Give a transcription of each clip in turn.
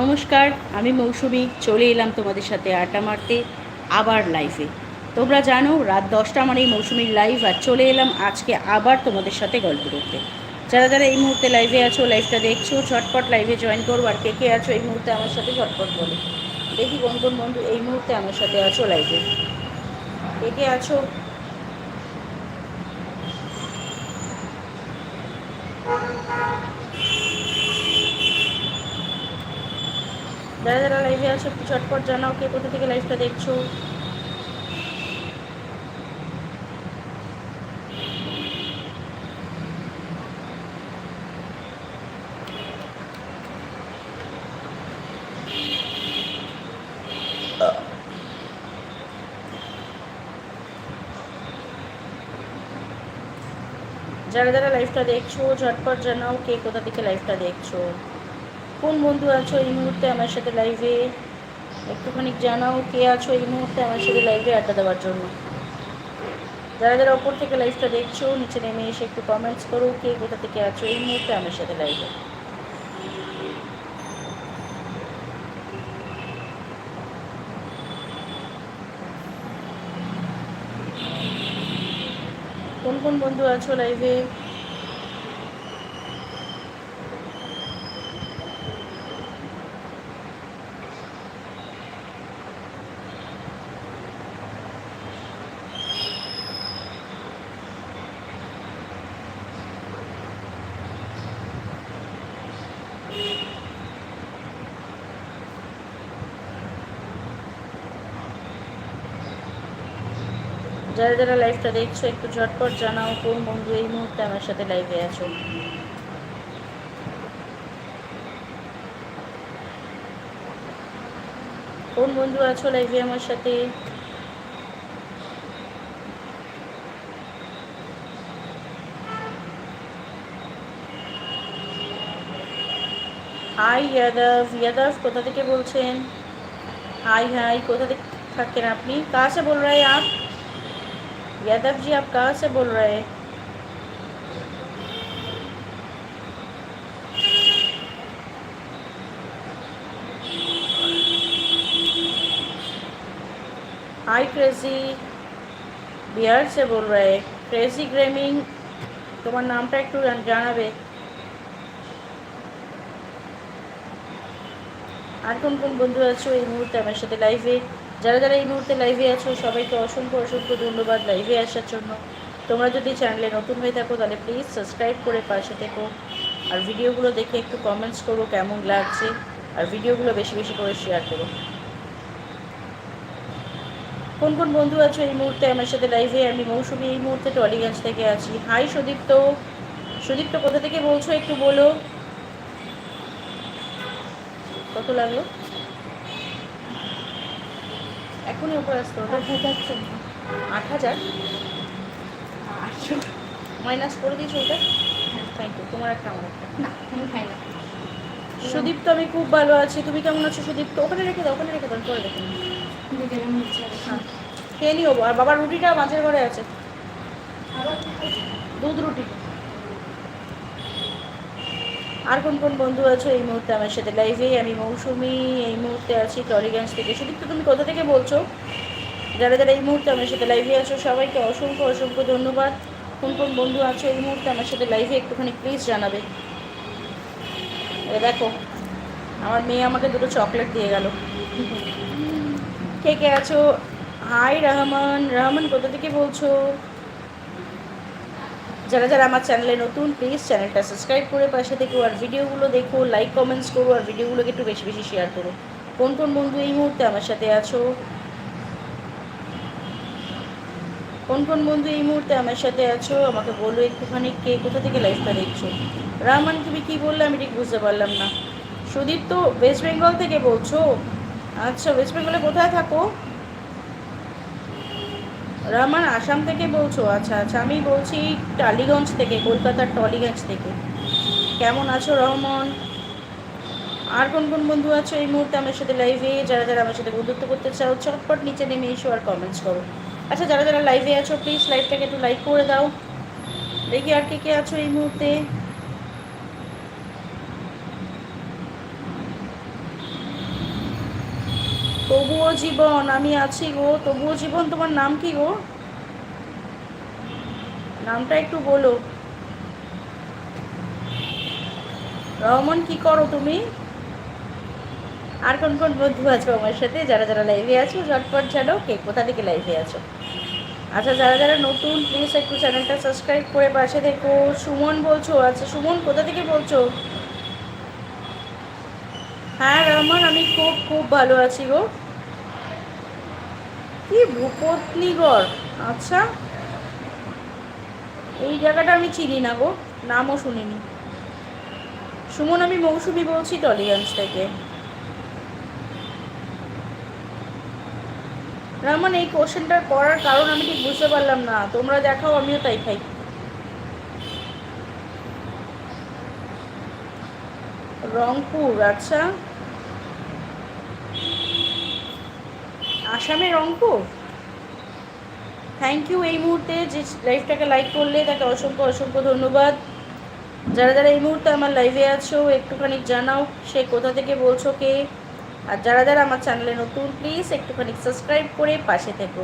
নমস্কার, আমি মৌসুমি, চলে এলাম তোমাদের সাথে আড্ডা মারতে, আবার লাইভে তোমরা জানো, রাত দশটা মানে এই মৌসুমির লাইভ আর চলে এলাম আজকে আবার তোমাদের সাথে গল্প করতে। যারা যারা এই মুহূর্তে লাইভে আছো লাইভটা দেখছ, ঝটপট লাইভে জয়েন করব আর কে কে আছো এই মুহূর্তে আমার সাথে ঝটপট বলো। দেখি কোন কোন বন্ধু এই মুহূর্তে আমার সাথে আছো লাইভে কে কে আছো? যারা যারা লাইভে আছো চটপট জানাও কে কোথা থেকে লাইভটা দেখছ। যারা যারা লাইভটা দেখছ, ঝটপট জানাও কে কোথা থেকে লাইভটা দেখছ। কোন বন্ধু আছো এই মুহূর্তে আমার সাথে লাইভে একটুখানি জানাও কে আছো এই মুহূর্তে আমার সাথে লাইভে আড্ডা দেওয়ার জন্য। যারা যারা ওপর থেকে লাইভটা দেখছ, নিচে নেমে এসে একটু কমেন্টস করো কে কোথা থেকে আছো এই মুহূর্তে আমার সাথে লাইভে কোন কোন বন্ধু আছো লাইভে যারা যারা লাইভটা দেখছ, একটু ঝটপট জানাও কোন বন্ধু এই মুহূর্তে আমার সাথে লাইভে আছো। কোন বন্ধু আছো লাইভে আমার সাথে? হাই ইয়াদাস ইয়াদাস কোথা থেকে বলছেন? হাই হাই কোথা থেকে থাকেন আপনি? কাছে বল রায় আপনি यादव जी आप कहाँ से बोल रहे हैं हाय क्रेजी बिहार से बोल रहे हैं क्रेजी गेमिंग তোমার নামটা একটু জানাবে আর কোন কোন বন্ধু আছো এই মুহূর্তে আমার সাথে লাইভে যারা যারা এই মুহূর্তে লাইভে আছো, সবাইকে অসংখ্য অসংখ্য ধন্যবাদ লাইভে আসার জন্য। তোমরা যদি চ্যানেলে নতুন হয়ে থাকো, তাহলে প্লিজ সাবস্ক্রাইব করে পাশে থেকো। আর ভিডিওগুলো দেখে একটু কমেন্টস করো কেমন লাগছে, আর ভিডিওগুলো বেশি বেশি করে শেয়ার করো। কোন কোন বন্ধু আছো এই মুহূর্তে আমার সাথে লাইভে আমি মৌসুমি এই মুহূর্তে টলিগঞ্জ থেকে আছি। হাই সুদীপ্ত। সুদীপ্ত, কোথা থেকে বলছো একটু বলো। কত লাগল? এখনই উপরে আসতে হবে। আট হাজার আট হাজার। আটশো। মাইনাস করে দিয়েছ ওটা? থ্যাংক ইউ তোমার একটা আমার একটা। না আমি খাই না। সুদীপ তো আমি খুব ভালো আছি। তুমি কেমন আছো সুদীপ? তো ওখানে রেখে দাও ওখানে রেখে দাও দেখে। ইচ্ছা হ্যাঁ খেয়ে নিও আর বাবার রুটিটা মাঝের ঘরে আছে। দুধ রুটি। আর কোন কোন বন্ধু আছো এই মুহূর্তে আমার সাথে লাইভে আমি মৌসুমি, এই মুহূর্তে আছি টলিগঞ্জ থেকে। সুদীপ তো তুমি কোথা থেকে বলছো? যারা যারা এই মুহূর্তে আমার সাথে লাইভে আছো, সবাইকে অসংখ্য অসংখ্য ধন্যবাদ। কোন কোন বন্ধু আছো এই মুহূর্তে আমার সাথে লাইভে একটুখানি প্লিজ জানাবে। দেখো, আমার মেয়ে আমাকে দুটো চকলেট দিয়ে গেল। কে কে আছো? হাই রহমান। রহমান, কোথা থেকে বলছো? যারা যারা আমার চ্যানেলে নতুন প্লিজ চ্যানেলটা সাবস্ক্রাইব করে পাশে থেকো আর ভিডিওগুলো দেখো লাইক কমেন্টস করো আর ভিডিওগুলোকে একটু বেশি বেশি শেয়ার করো। কোন কোন বন্ধু এই মুহূর্তে আমার সাথে আছো? কোন কোন বন্ধু এই মুহূর্তে আমার সাথে আছো? আমাকে বলো একটুখানি, কে কোথা থেকে লাইফটা দেখছ? রহমান তুমি কি বললে? আমি ঠিক বুঝতে পারলাম না। সুদীপ তো ওয়েস্ট বেঙ্গল থেকে বলছো? আচ্ছা ওয়েস্ট বেঙ্গলে কোথায় থাকো? রহমান, আসাম থেকে বলছো? আচ্ছা আচ্ছা আমি বলছি টালিগঞ্জ থেকে, কলকাতার টলিগঞ্জ থেকে। কেমন আছো রহমান? আর কোন কোন বন্ধু আছো এই মুহূর্তে আমার সাথে লাইভে যারা যারা আমার সাথে বন্ধুত্ব করতে চাও, চটপট নিচে নেমে এসো আর কমেন্টস করো। আচ্ছা যারা যারা লাইভে আছো প্লিজ লাইভটাকে একটু লাইক করে দাও। দেখি আর কে কে আছো এই মুহূর্তে। তবুও জীবন, আমি আছি গো। তবুও জীবন, তোমার নাম কি গো? নামটা একটু বলো। রহমান কি করো তুমি? আর কোন কোন বন্ধু আছো আমার সাথে? যারা যারা লাইভে আছো, ঝটপট জানো কে কোথা থেকে লাইভে আছো। আচ্ছা যারা যারা নতুন প্লিজ একটু চ্যানেলটা সাবস্ক্রাইব করে পাশে দেখো সুমন বলছো আচ্ছা সুমন, কোথা থেকে বলছো? হ্যাঁ রহমান আমি খুব খুব ভালো আছি গো। কি ভূপত্নীগড় আচ্ছা। এই জায়গাটা আমি চিনি না গো, নামও শুনিনি। সুমন, আমি মৌসুমি বলছি টলিগঞ্জ থেকে। রহমান এই কোশ্চেনটা করার কারণ আমি ঠিক বুঝতে পারলাম না। তোমরা দেখাও, আমিও তাই খাই। রংপুর আচ্ছা। আসামে রংপুর থ্যাংক ইউ এই মুহূর্তে যে লাইভটাকে লাইক করলে তাকে অসংখ্য অসংখ্য ধন্যবাদ। যারা যারা এই মুহূর্তে আমার লাইভে আছো, একটুখানি জানাও সে কোথা থেকে বলছো কে। আর যারা যারা আমার চ্যানেলে নতুন প্লিজ একটুখানি সাবস্ক্রাইব করে পাশে থেকো।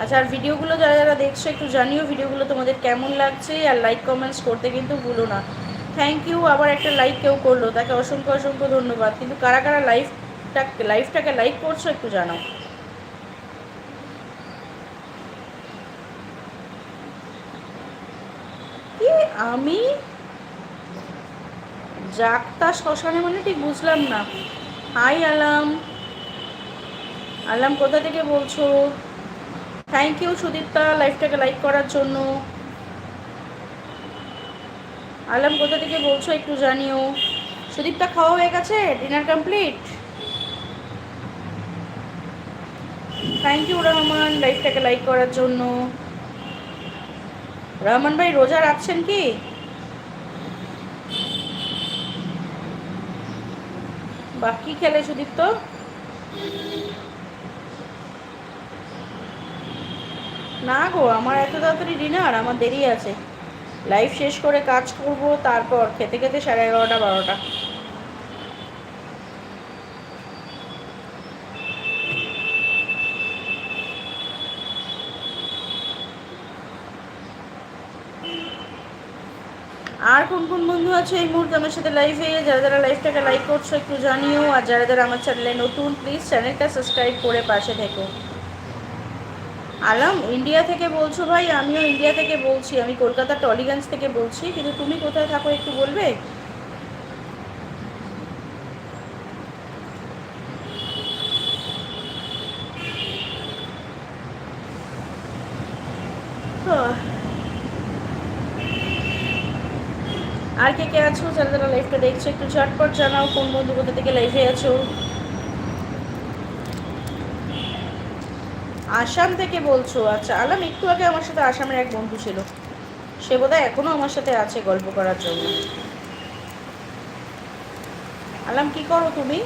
আচ্ছা আর ভিডিওগুলো যারা যারা দেখছ, একটু জানিও ভিডিওগুলো তোমাদের কেমন লাগছে। আর লাইক কমেন্টস করতে কিন্তু ভুলো না। থ্যাংক ইউ আবার একটা লাইক কেউ করল, তাকে অসংখ্য অসংখ্য ধন্যবাদ। কিন্তু কারা কারা লাইভটা লাইভটাকে লাইক করছ একটু জানাও। কি আমি? জাগতা শ্মশানে মানে ঠিক বুঝলাম না। হাই আলাম। আলাম, কোথা থেকে বলছো? থ্যাংক ইউ সুদীপ্তা লাইফটাকে লাইক করার জন্য। আলাম, কোথা থেকে বলছো একটু জানিও। সুদীপ্তা, খাওয়া হয়ে গেছে? Dinner complete thank you Rahman লাইফটাকে লাইক করার জন্য। রহমান ভাই, রোজা রাখছেন কি? বাকি খেলে সুদীপ্ত? না গো, আমার এত তাড়াতাড়ি ডিনার আমার দেরি আছে। লাইফ শেষ করে কাজ করব, তারপর খেতে খেতে সাড়ে এগারোটা, বারোটা। আর কোন কোন বন্ধু আছে এই মুহূর্তে আমার সাথে লাইভে যারা যারা লাইভটাকে লাইক করছ, একটু জানিও। আর যারা যারা আমার চ্যানেলে নতুন প্লিজ চ্যানেলটা সাবস্ক্রাইব করে পাশে থেকো। আলাম ইন্ডিয়া থেকে বলছো ভাই? আমিও ইন্ডিয়া থেকে বলছি। আমি কলকাতা টলিগঞ্জ থেকে বলছি। কিন্তু তুমি কোথায় থাকো একটু বলবে আহ। আর কে কে আছো যারা যারা লাইভটা দেখছ, একটু ঝটপট জানাও কোন বন্ধু কোথা থেকে লাইভে আছো। আসাম থেকে বলছো আচ্ছা আলাম, একটু আগে আমার সাথে আসামের এক বন্ধু ছিল। সে বোধহয় এখনও আমার সাথে আছে গল্প করার জন্য। আলাম, কি করো তুমি?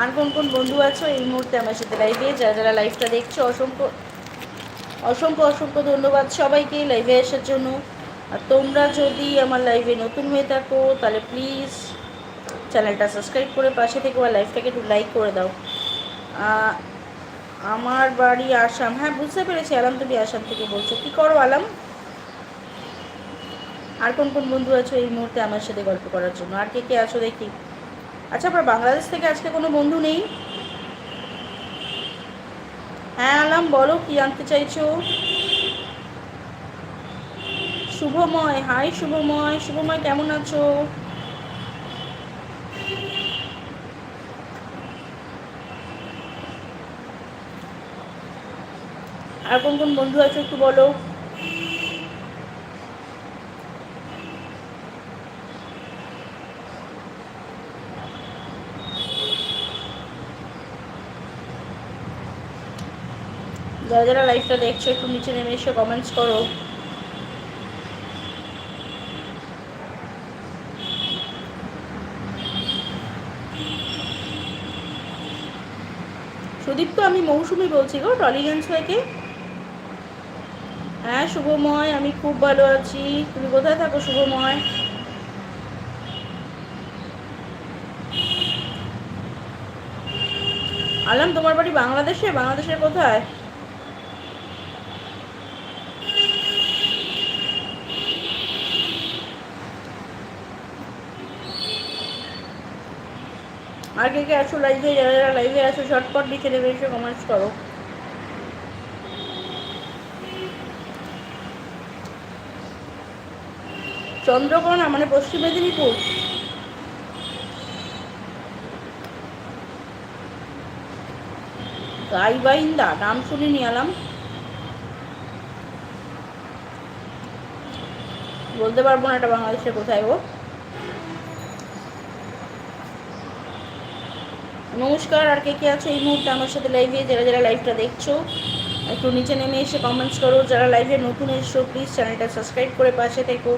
আর কোন কোন বন্ধু আছো? এই মুহূর্তে আমার সাথে লাইভে যারা যারা লাইভটা দেখছ, অসংখ্য অসংখ্য অসংখ্য ধন্যবাদ সবাইকে লাইভে আসার জন্য। আর তোমরা যদি আমার লাইভে নতুন হয়ে থাকো, তাহলে প্লিজ চ্যানেলটা সাবস্ক্রাইব করে পাশে থেকে আর লাইভটাকে একটু লাইক করে দাও। আমার বাড়ি আসাম। হ্যাঁ বুঝতে পেরেছি, আলাম তুমি আসাম থেকে বলছো। কী করো, আলাম? আর কোন কোন বন্ধু আছো এই মুহূর্তে আমার সাথে গল্প করার জন্য? আর কে কে আছো দেখি। আচ্ছা আপনার বাংলাদেশ থেকে আজকে কোনো বন্ধু নেই? হ্যাঁ আলাম, বলো, কি আনতে চাইছো? শুভময়। হাই শুভময়। শুভময়, কেমন আছো? আর কোন কোন বন্ধু আছো একটু বলো। যারা যারা লাইভটা দেখছ, একটু নিচে নেমে এসে কমেন্টস করো। সুদীপ্ত আমি মৌসুমি বলছি গো টলিগঞ্জ থেকে হ্যাঁ শুভময়, আমি খুব ভালো আছি। তুমি কোথায় থাকো, শুভময়? আলাম, তোমার বাড়ি বাংলাদেশে? বাংলাদেশের কোথায়? আর কে কে আছো লাইভে যারা যারা লাইভে আছো ঝটপট লিখে দেবে, এসে কমেন্টস করো। চন্দ্রকোনা মানে পশ্চিম মেদিনীপুর? গাইবাইন্দা নাম শুনিনি এলাম। বলতে পারব না এটা বাংলাদেশের কোথায় ও নমস্কার, আর কে কে আছে এই মুহূর্তে আমার সাথে লাইভে যারা যারা লাইভটা দেখছ, একটু নিচে নেমে এসে কমেন্টস করো। যারা লাইভে নতুন এসছো প্লিজ চ্যানেলটা সাবস্ক্রাইব করে পাশে থেকো।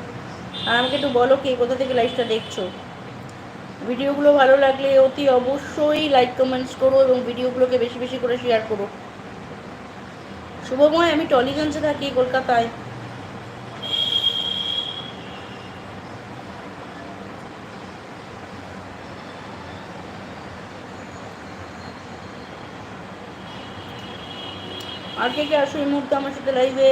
আর আমাকে একটু বলো কে কোথা থেকে লাইভটা দেখছ? ভিডিওগুলো ভালো লাগলে অতি অবশ্যই লাইক কমেন্টস করো এবং ভিডিওগুলোকে বেশি বেশি করে শেয়ার করো। শুভময়, আমি টলিগঞ্জে থাকি, কলকাতায়। আর কে কে আসো এই মুহূর্তে আমার সাথে লাইভে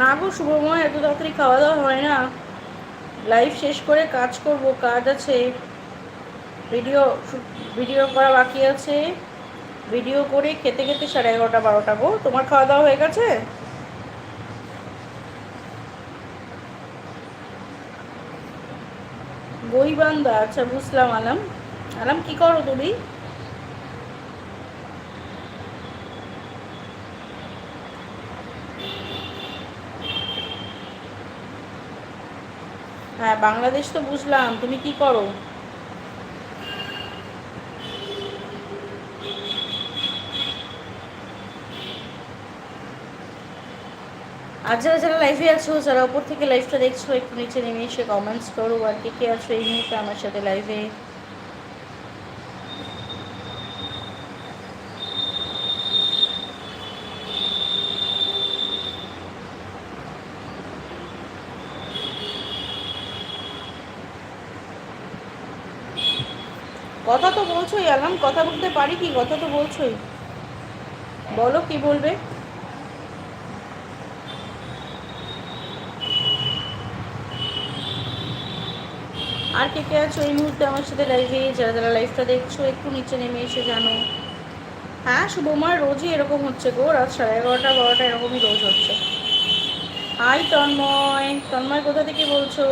না গো শুভময়, এত তাড়াতাড়ি খাওয়া দাওয়া হয় না। লাইভ শেষ করে কাজ করব, কাজ আছে। ভিডিও ভিডিও করা বাকি আছে। ভিডিও করে খেতে খেতে সাড়ে এগারোটা, বারোটা। গো, তোমার খাওয়া দাওয়া হয়ে গেছে? বইবান্ধা আচ্ছা বুঝলাম, আলাম। আলাম, কি করো তুমি? হ্যাঁ বাংলাদেশ তো বুঝলাম, তুমি কি করো? আর যারা যারা লাইভে আছো, যারা ওপর থেকে লাইভটা দেখছ, একটু নিচে নেমে এসে কমেন্টস করো, আর কে কে আছো এই মুহূর্তে আমার সাথে লাইভে কথা তো কথা বলতে পারি কি? কথা তো বলছোই। বলো, কি বলবে? আর কে কে আছো এই মুহূর্তে আমার সাথে লাইভে যারা যারা লাইভটা দেখছ, একটু নিচে নেমে এসে জানো। হ্যাঁ শুভময় রোজই এরকম হচ্ছে গো। রাত সাড়ে এগারোটা, বারোটা এরকমই রোজ হচ্ছে। হাই তন্ময়। তন্ময়, কোথা থেকে বলছো?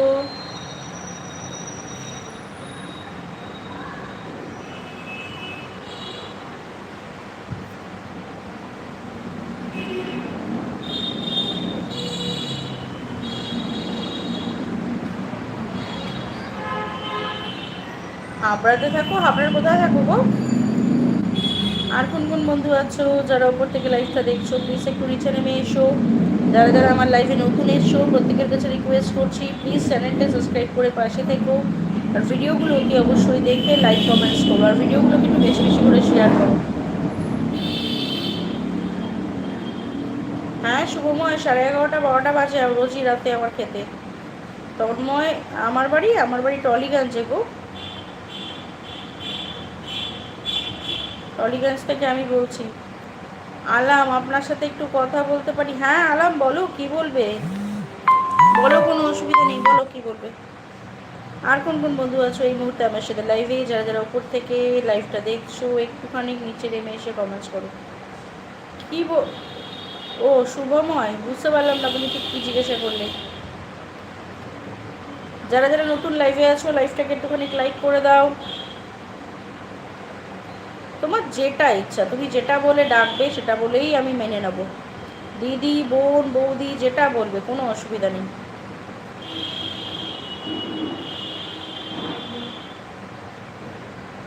হাবড়াতে থাকো, হাবড়ার কোথায় থাকো গো? আর কোন কোন বন্ধু আছো যারা ওপর থেকে লাইভটা দেখছ? প্লিজ একটু নিচে নেমে এসো। যারা যারা আমার লাইভে নতুন এসছো প্রত্যেকের কাছে রিকোয়েস্ট করছি প্লিজ চ্যানেলটা সাবস্ক্রাইব করে পাশে থেকো। আর ভিডিওগুলো অতি অবশ্যই দেখে লাইক কমেন্টস করো। আর ভিডিওগুলো কিন্তু বেশি বেশি করে শেয়ার করো। হ্যাঁ শুভময়, সাড়ে এগারোটা, বারোটা বাজে রোজই রাতে আমার খেতে। তন্ময়, আমার বাড়ি? আমার বাড়ি টলিগঞ্জে গো। টলিগঞ্জ থেকে আমি বলছি। আলাম, আপনার সাথে একটু কথা বলতে পারি? হ্যাঁ আলাম, বলো, কি বলবে? বলো, কোনো অসুবিধা নেই, বলো, কি বলবে? আর কোন কোন বন্ধু আছো এই মুহূর্তে আমার সাথে লাইভে যারা যারা উপর থেকে লাইভটা দেখছ, একটুখানি নিচে নেমে এসে কমেন্টস করো। কি ও, শুভময়, বুঝতে পারলাম না তুমি ঠিক কী জিজ্ঞাসা করলে। যারা যারা নতুন লাইভে আছো লাইভটাকে একটুখানি লাইক করে দাও। তোমার যেটা ইচ্ছা, তুমি যেটা বলে ডাকবে সেটা বলেই আমি মেনে নেব। দিদি, বোন, বৌদি, যেটা বলবে, কোনো অসুবিধা নেই।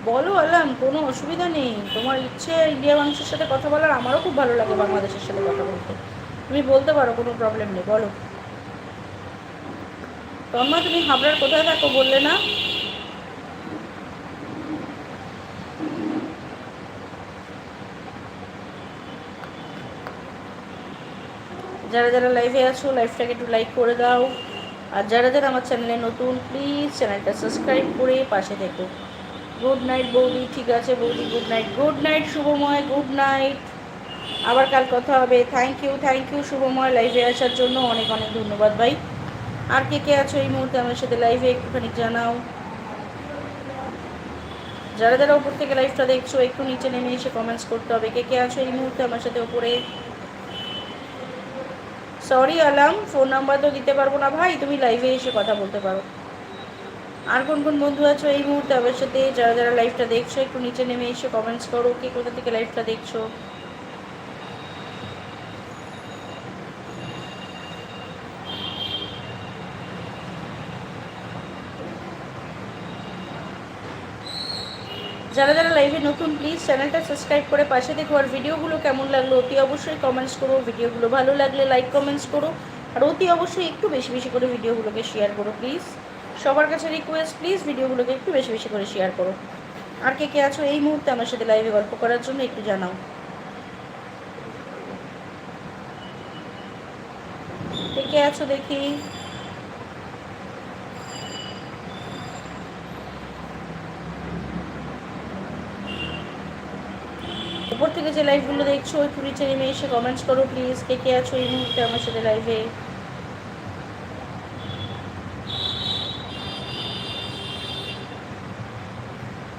বলো আলাম, কোনো অসুবিধা নেই। তোমার ইচ্ছে ইন্ডিয়া মানুষের সাথে কথা বলার, আমারও খুব ভালো লাগে বাংলাদেশের সাথে কথা বলতে। তুমি বলতে পারো, কোনো প্রবলেম নেই, বলো। তন্ময় তুমি হাবড়ার কোথায় থাকো বললে না? যারা যারা লাইভে আছো লাইভটাকে একটু লাইক করে দাও। আর যারা যারা আমার চ্যানেলে নতুন প্লিজ চ্যানেলটা সাবস্ক্রাইব করে পাশে থেকো। গুড নাইট বৌদি। ঠিক আছে, বৌদি good night good night Shubhamoy. Good night আবার কাল কথা হবে। Thank you thank you Shubhamoy. লাইভে আসার জন্য অনেক অনেক ধন্যবাদ, ভাই। আর কে কে আছো এই মুহূর্তে আমার সাথে লাইভে একটুখানি জানাও। যারা যারা উপর থেকে লাইভটা দেখছ, একটু নিচে নেমে এসে কমেন্টস করতে হবে। কে কে আছো এই মুহূর্তে আমার সাথে ওপরে সরি আলাম ফোন নাম্বার তো দিতে পারব না। ভাই, তুমি লাইভে এসে কথা বলতে পারো। আর কোন কোন বন্ধু আছো এই মুহূর্তে আমার সাথে? যারা যারা লাইভটা দেখছ, একটু নিচে নেমে এসে কমেন্টস করো, কে কোথা থেকে লাইভটা দেখছ? যারা যারা লাইভে নতুন প্লিজ চ্যানেলটা সাবস্ক্রাইব করে পাশে দেখো আর ভিডিওগুলো কেমন লাগল, অতি অবশ্যই কমেন্টস করো। ভিডিওগুলো ভালো লাগলে লাইক কমেন্টস করো। আর অতি অবশ্যই একটু বেশি বেশি করে ভিডিওগুলোকে শেয়ার করো প্লিজ সবার কাছে রিকোয়েস্ট প্লিজ ভিডিওগুলোকে একটু বেশি বেশি করে শেয়ার করো। আর কে কে আছো এই মুহূর্তে আমার সাথে লাইভে গল্প করার জন্য একটু জানাও। কে কে আছো দেখি। উপর থেকে যে লাইভগুলো দেখছ একটু নিচে নেমে এসে কমেন্টস করো প্লিজ কে কে আছো এই মুহূর্তে আমার সাথে লাইভে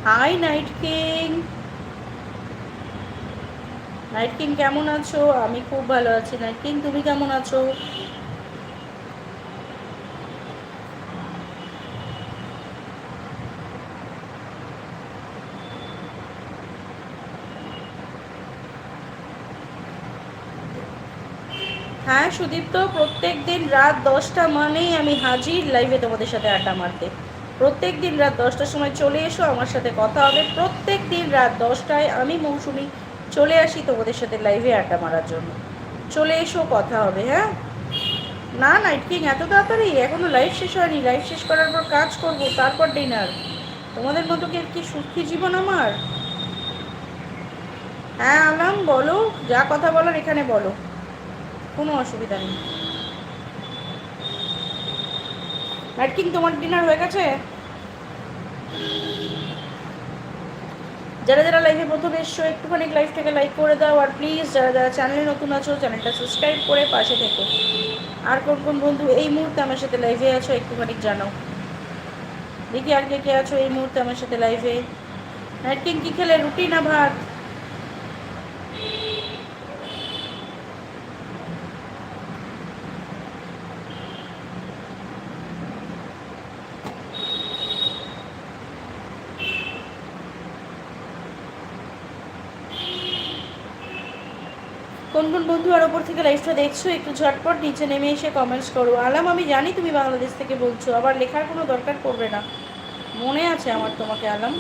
hi night king night king কেমন আছো? আমি খুব ভালো আছি নাইট কিং তুমি কেমন আছো হ্যাঁ সুদীপ্ত প্রত্যেক দিন রাত দশটা মানেই আমি হাজির লাইভে তোমাদের সাথে আড্ডা মারতে। প্রত্যেক দিন রাত দশটার সময় চলে এসো, আমার সাথে কথা হবে। প্রত্যেক দিন রাত দশটায় আমি, মৌসুমি, চলে আসি তোমাদের সাথে লাইভে আড্ডা মারার জন্য। চলে এসো, কথা হবে হ্যাঁ? না নাইট কিং এত তাড়াতাড়ি? এখনও লাইভ শেষ হয়নি। লাইভ শেষ করার পর কাজ করব, তারপর ডিনার তোমাদের মতো কি সুখী জীবন আমার? হ্যাঁ আলাম, বলো, যা কথা বলার এখানে বলো। অসুবিধা নেই। নাইট কিং তোমার ডিনার হয়ে গেছে? যারা যারা লাইভে প্রথম এসছো, একটুখানি লাইভটাকে লাইক করে দাও, আর প্লিজ যারা যারা চ্যানেলে নতুন আছো চ্যানেলটা সাবস্ক্রাইব করে পাশে থেকো। আর কোন কোন বন্ধু এই মুহূর্তে আমার সাথে লাইভে আছো, একটুখানি জানাও। দেখি আর কে কে আছো এই মুহূর্তে আমার সাথে লাইভে নাইট কী খেলে? রুটি না ভাত? কোন কোন বন্ধু আর ওপর থেকে লাইভটা দেখছ, একটু ঝটপট নিচে নেমে এসে কমেন্টস করো। আলাম, আমি জানি তুমি বাংলাদেশ থেকে বলছো, আবার লেখার কোনো দরকার পড়বে না। মনে আছে আমার তোমাকে, আলাম।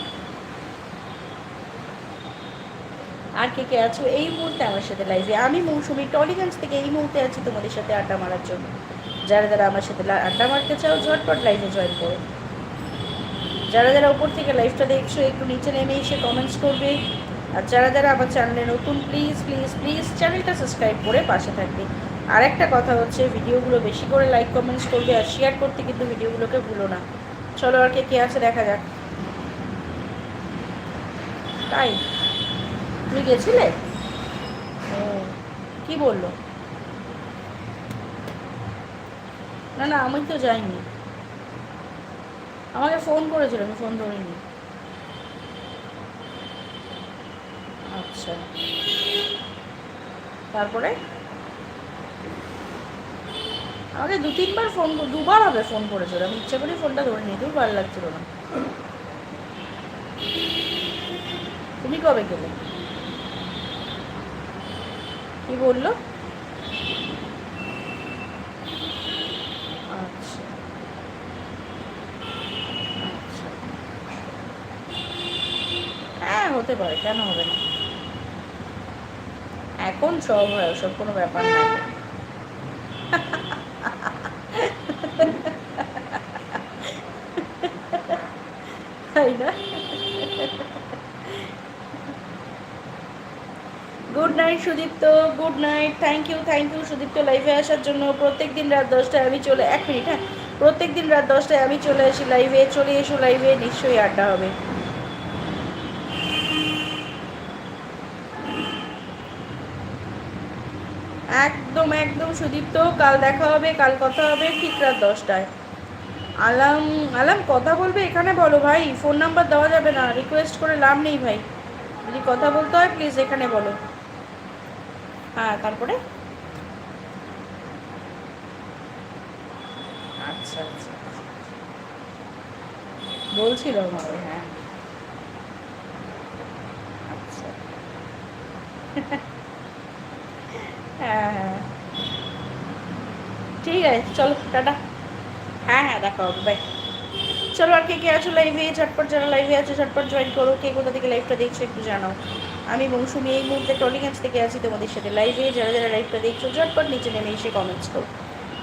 আর কে কে আছো? এই মুহূর্তে আমার সাথে লাইভে আমি, মৌসুমি টলিগঞ্জ থেকে এই মুহূর্তে আছি তোমাদের সাথে আড্ডা মারার জন্য। যারা যারা আমার সাথে আড্ডা মারতে চাও, ঝটপট লাইভে জয়েন করো। যারা যারা উপর থেকে লাইভটা দেখছ, একটু নিচে নেমে এসে কমেন্টস করবে। আর যারা যারা আমার চ্যানেলে নতুন প্লিজ প্লিজ প্লিজ চ্যানেলটা সাবস্ক্রাইব করে পাশে থাকবে। আর একটা কথা হচ্ছে, ভিডিওগুলো বেশি করে লাইক কমেন্টস করবে আর শেয়ার করতে কিন্তু ভিডিওগুলোকে ভুলো না। চলো আর কে কে আছে দেখা যাক। তাই? তুমি গেছিলে? ও, কি বলল? না না, আমি তো যাইনি। আমাকে ফোন করেছিল, আমি ফোন ধরিনি। আচ্ছা। তারপরে? আমাকে দু তিনবার ফোন দুবার হবে ফোন করেছিল আমি ইচ্ছা করে ফোনটা ধরে নিই তুই ভালো লাগছিল না। তুমি কবে গেলে? কি বলল? আচ্ছা। আচ্ছা। হতে পারে, কেন হবে না? এখন সব হয়, ওসব কোনো ব্যাপার না। তাই না? Good night Sudipta. Good night thank you thank you Sudipta লাইভে আসার জন্য। প্রত্যেক দিন রাত দশটায় আমি চলে এক মিনিট হ্যাঁ। প্রত্যেক দিন রাত দশটায় আমি চলে আসি লাইভে চলে এসো লাইভে নিশ্চয়ই আড্ডা হবে। একদম একদম সুদীপ্ত কাল দেখা হবে কাল কথা হবে ঠিক রাত দশটায়। আলাম আলাম কথা বলবে এখানে বলো ভাই ফোন নাম্বার দেওয়া যাবে না রিকোয়েস্ট করে লাভ নেই ভাই। যদি কথা বলতে হয় প্লিজ এখানে বলো। হ্যাঁ তারপরে? আচ্ছা আচ্ছা। বলছিল হ্যাঁ। আচ্ছা। হ্যাঁ হ্যাঁ। ঠিক আছে, চলো, টাটা। হ্যাঁ হ্যাঁ দেখা হবে বাই চলো, আর কে কে আছো লাইভে ঝটপট যারা লাইভে আছে, ঝটপট জয়েন করো। কে কোথা থেকে লাইভটা দেখছ একটু জানাও। আমি মৌসুমি এই মুহূর্তে টলিগঞ্জ থেকে আছি তোমাদের সাথে লাইভে যারা যারা লাইভটা দেখছ, ঝটপট নিচে নেমে এসে কমেন্টস করো।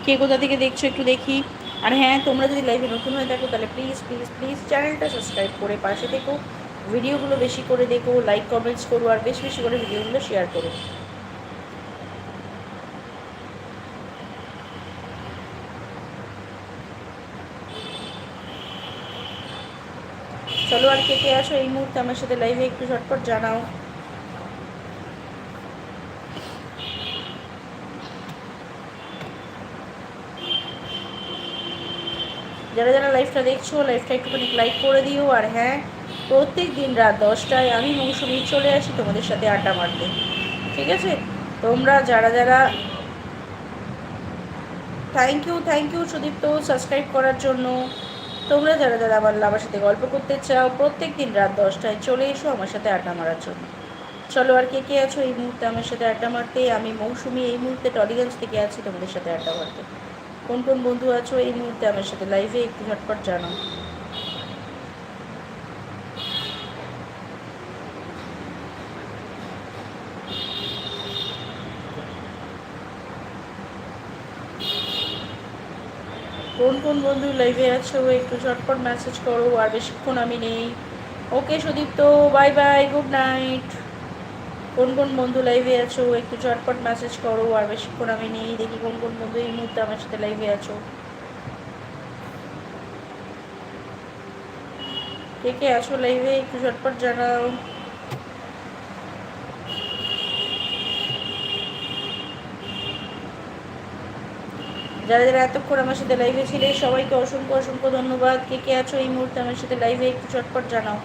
কে কোথা থেকে দেখছ একটু দেখি। আর হ্যাঁ তোমরা যদি লাইভে নতুন হয়ে থাকো, তাহলে প্লিজ প্লিজ প্লিজ চ্যানেলটা সাবস্ক্রাইব করে পাশে দেখো ভিডিওগুলো বেশি করে দেখো লাইক কমেন্টস করো, আর বেশি বেশি করে ভিডিওগুলো শেয়ার করো। চলো আর কে কে আছো এই মুহূর্তে আমার সাথে লাইভে একটু ঝটপট জানাও। যারা যারা লাইভটা দেখছ লাইভটা একটুখানি লাইক করে দিও, আর হ্যাঁ প্রত্যেক দিন রাত দশটায় আমি মৌসুমি চলে আসি তোমাদের সাথে আড্ডা মারতে। ঠিক আছে? তোমরা যারা যারা thank you thank you Sudipta subscribe করার জন্য। তোমরা যারা যারা আমার আমার সাথে গল্প করতে চাও প্রত্যেক দিন রাত দশটায় চলে এসো আমার সাথে আড্ডা মারার জন্য। চলো আর কে কে আছো এই মুহূর্তে আমার সাথে আড্ডা মারতে? আমি মৌসুমি, এই মুহূর্তে টলিগঞ্জ থেকে আছি তোমাদের সাথে আড্ডা মারতে। কোন কোন বন্ধু আছো এই মুহূর্তে আমার সাথে লাইভে একটু ঝটপট জানাও। কোন কোন বন্ধু লাইভে আছো, একটু ঝটপট মেসেজ করো, আর বেশিক্ষণ আমি নেই। Okay Sudipta bye bye good night কোন কোন বন্ধু লাইভে আছো, একটু ঝটপট মেসেজ করো, আর বেশিক্ষণ আমি নেই। দেখি কোন কোন বন্ধু এই মুহূর্তে আমার সাথে লাইভে আছো। কে কে আছো লাইভে একটু ঝটপট জানাও। যারা যারা এতক্ষণ আমার সাথে লাইভে ছিলে, সবাইকে অসংখ্য অসংখ্য ধন্যবাদ। কে কে আছো এই মুহূর্তে আমার সাথে লাইভে একটু চটপট জানাও।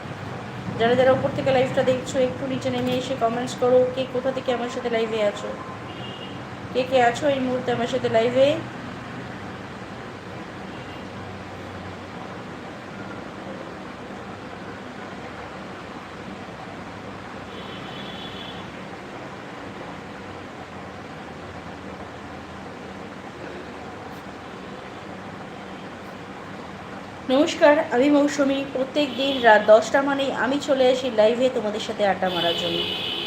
যারা যারা উপর থেকে লাইভটা দেখছ, একটু নিচে নেমে এসে কমেন্টস করো, কে কোথা থেকে আমার সাথে লাইভে আছো? কে কে আছো এই মুহূর্তে আমার সাথে লাইভে নমস্কার, আমি মৌসুমি। প্রত্যেক দিন রাত দশটা মানেই আমি চলে আসি লাইভে তোমাদের সাথে আড্ডা মারার জন্য।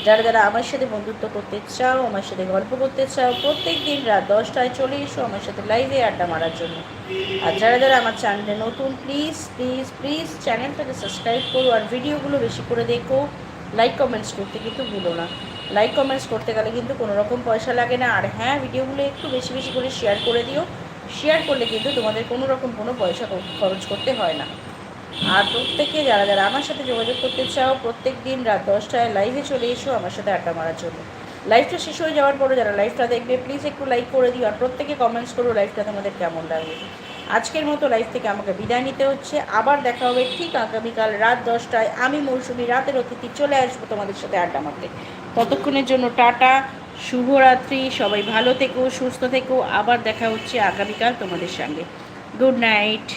যারা যারা আমার সাথে বন্ধুত্ব করতে চাও, আমার সাথে গল্প করতে চাও, প্রত্যেক দিন রাত দশটায় চলে এসো আমার সাথে লাইভে আড্ডা মারার জন্য। আর যারা যারা আমার চ্যানেলে নতুন প্লিজ প্লিজ প্লিজ চ্যানেলটাকে সাবস্ক্রাইব করো আর ভিডিওগুলো বেশি করে দেখো। লাইক কমেন্টস করতে কিন্তু ভুলো না। লাইক কমেন্টস করতে গেলে কিন্তু কোনো রকম পয়সা লাগে না। আর হ্যাঁ ভিডিওগুলো একটু বেশি বেশি করে শেয়ার করে দিও। শেয়ার করলে কিন্তু তোমাদের কোনো রকম কোনো পয়সা খরচ করতে হয় না। আর প্রত্যেকে যারা যারা আমার সাথে যোগাযোগ করতে চাও, প্রত্যেক দিন রাত দশটায় লাইভে চলে এসো আমার সাথে আড্ডা মারার জন্য। লাইভটা শেষ হয়ে যাওয়ার পরে যারা লাইভটা দেখবে প্লিজ একটু লাইক করে দিও আর প্রত্যেকে কমেন্টস করো লাইভটা তোমাদের কেমন লাগবে আজকের মতো লাইভ থেকে আমাকে বিদায় নিতে হচ্ছে। আবার দেখা হবে ঠিক আগামীকাল রাত দশটায়। আমি মৌসুমি, রাতের অতিথি চলে আসব তোমাদের সাথে আড্ডা মারতে। ততক্ষণের জন্য টাটা। শুভরাত্রি সবাই ভালো থেকো সুস্থ থেকো। আবার দেখা হচ্ছে আগামীকাল তোমাদের সঙ্গে। Good night.